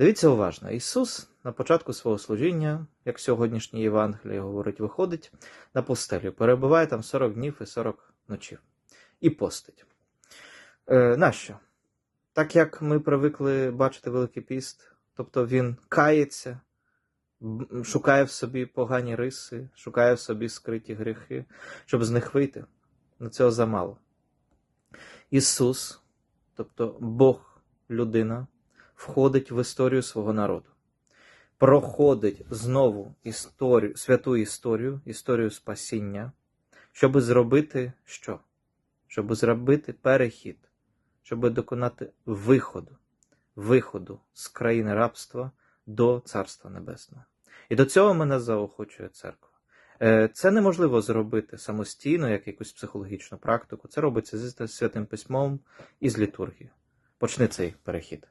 Дивіться уважно, Ісус на початку свого служіння, як сьогоднішнє Євангеліє говорить, виходить на пустелю, перебуває там 40 днів і 40 ночів і постить. Е, нащо? Так як ми привикли бачити Великий піст, тобто він кається, шукає в собі погані риси, шукає в собі скриті гріхи, щоб з них вийти. На цього замало. Ісус, тобто Бог, людина, входить в історію свого народу, проходить знову історію, святу історію, історію спасіння, щоб зробити що? Щоб зробити перехід, щоб доконати виходу, виходу з країни рабства до Царства Небесного. І до цього мене заохочує церква. Е, Це неможливо зробити самостійно, як якусь психологічну практику. Це робиться зі святим письмом і з літургією. Почни цей перехід.